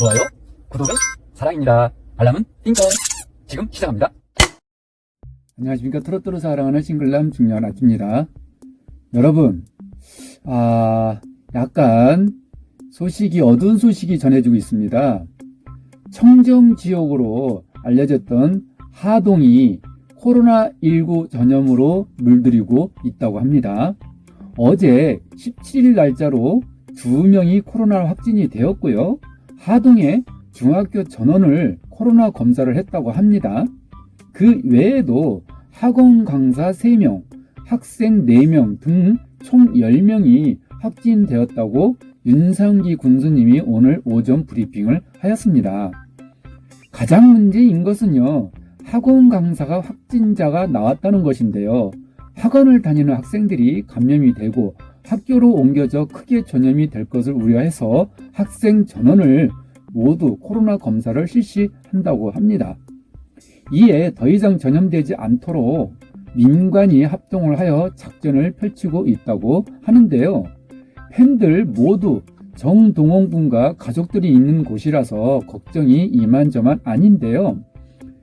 좋아요, 구독은 사랑입니다. 알람은 띵동. 지금 시작합니다. 안녕하십니까. 트로트로 사랑하는 싱글남 중년 아키입니다. 여러분, 아, 약간 소식이, 어두운 소식이 전해지고 있습니다. 청정 지역으로 알려졌던 하동이 코로나19 전염으로 물들이고 있다고 합니다. 어제 17일 날짜로 두 명이 코로나 확진이 되었고요. 하동에 중학교 전원을 코로나 검사를 했다고 합니다. 그 외에도 학원 강사 3명, 학생 4명 등 총 10명이 확진되었다고 윤상기 군수님이 오늘 오전 브리핑을 하였습니다. 가장 문제인 것은요, 학원 강사가 확진자가 나왔다는 것인데요. 학원을 다니는 학생들이 감염이 되고 학교로 옮겨져 크게 전염이 될 것을 우려해서 학생 전원을 모두 코로나 검사를 실시한다고 합니다. 이에 더 이상 전염되지 않도록 민관이 합동을 하여 작전을 펼치고 있다고 하는데요. 팬들 모두 정동원 군과 가족들이 있는 곳이라서 걱정이 이만저만 아닌데요.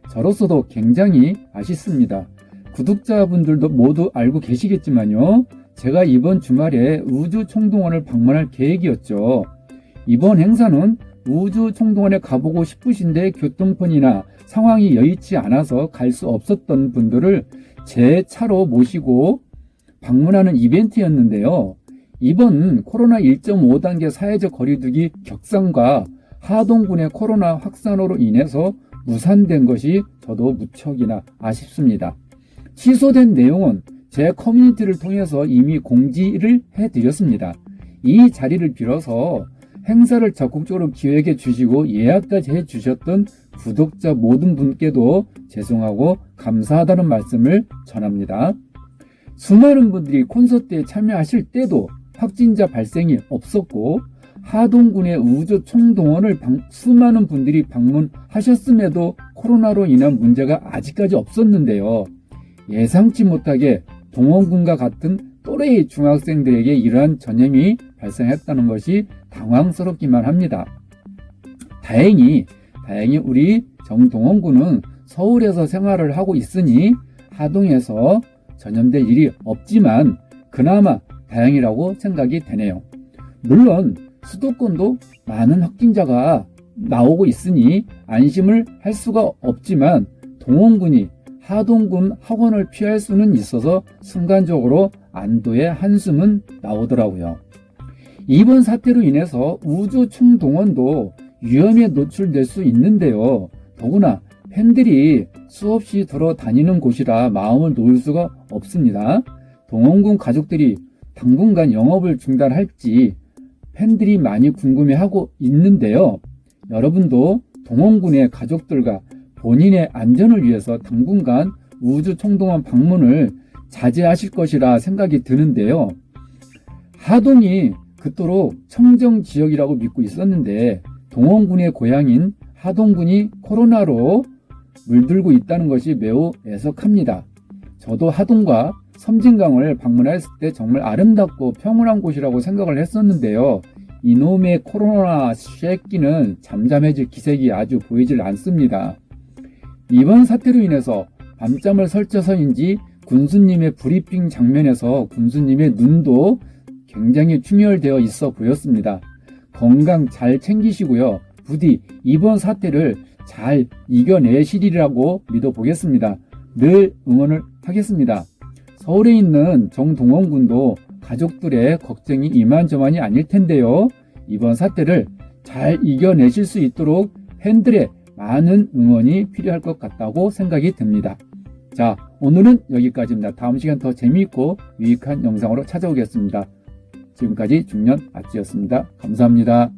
저로서도 굉장히 아쉽습니다. 구독자분들도 모두 알고 계시겠지만요. 제가 이번 주말에 우주총동원을 방문할 계획이었죠. 이번 행사는 우주총동원에 가보고 싶으신데 교통편이나 상황이 여의치 않아서 갈 수 없었던 분들을 제 차로 모시고 방문하는 이벤트였는데요. 이번 코로나 1.5단계 사회적 거리두기 격상과 하동군의 코로나 확산으로 인해서 무산된 것이 저도 무척이나 아쉽습니다. 취소된 내용은 제 커뮤니티를 통해서 이미 공지를 해드렸습니다. 이 자리를 빌어서 행사를 적극적으로 기획해 주시고 예약까지 해 주셨던 구독자 모든 분께도 죄송하고 감사하다는 말씀을 전합니다. 수많은 분들이 콘서트에 참여하실 때도 확진자 발생이 없었고 하동군의 우주 총동원을 방- 수많은 분들이 방문하셨음에도 코로나로 인한 문제가 아직까지 없었는데요. 예상치 못하게 동원군과 같은 또래의 중학생들에게 이러한 전염이 발생했다는 것이 당황스럽기만 합니다. 다행히 다행히 우리 정동원 군은 서울에서 생활을 하고 있으니 하동에서 전염될 일이 없지만 그나마 다행이라고 생각이 되네요. 물론 수도권도 많은 확진자가 나오고 있으니 안심을 할 수가 없지만 동원군이 하동군 학원을 피할 수는 있어서 순간적으로 안도의 한숨은 나오더라고요. 이번 사태로 인해서 우주 총동원도 위험에 노출될 수 있는데요. 더구나 팬들이 수없이 돌아다니는 곳이라 마음을 놓을 수가 없습니다. 동원군 가족들이 당분간 영업을 중단할지 팬들이 많이 궁금해하고 있는데요. 여러분도 동원군의 가족들과 본인의 안전을 위해서 당분간 우주 총동원 방문을 자제하실 것이라 생각이 드는데요. 하동이 그토록 청정 지역이라고 믿고 있었는데 동원군의 고향인 하동군이 코로나로 물들고 있다는 것이 매우 애석합니다. 저도 하동과 섬진강을 방문했을 때 정말 아름답고 평온한 곳이라고 생각을 했었는데요. 이놈의 코로나 쉐끼는 잠잠해질 기색이 아주 보이질 않습니다. 이번 사태로 인해서 밤잠을 설쳐서인지 군수님의 브리핑 장면에서 군수님의 눈도 굉장히 충혈되어 있어 보였습니다. 건강 잘 챙기시고요. 부디 이번 사태를 잘 이겨내시리라고 믿어보겠습니다. 늘 응원을 하겠습니다. 서울에 있는 정동원 군도 가족들의 걱정이 이만저만이 아닐 텐데요. 이번 사태를 잘 이겨내실 수 있도록 팬들의 많은 응원이 필요할 것 같다고 생각이 듭니다. 자, 오늘은 여기까지입니다. 다음 시간 더 재미있고 유익한 영상으로 찾아오겠습니다. 지금까지 중년 아찌였습니다. 감사합니다.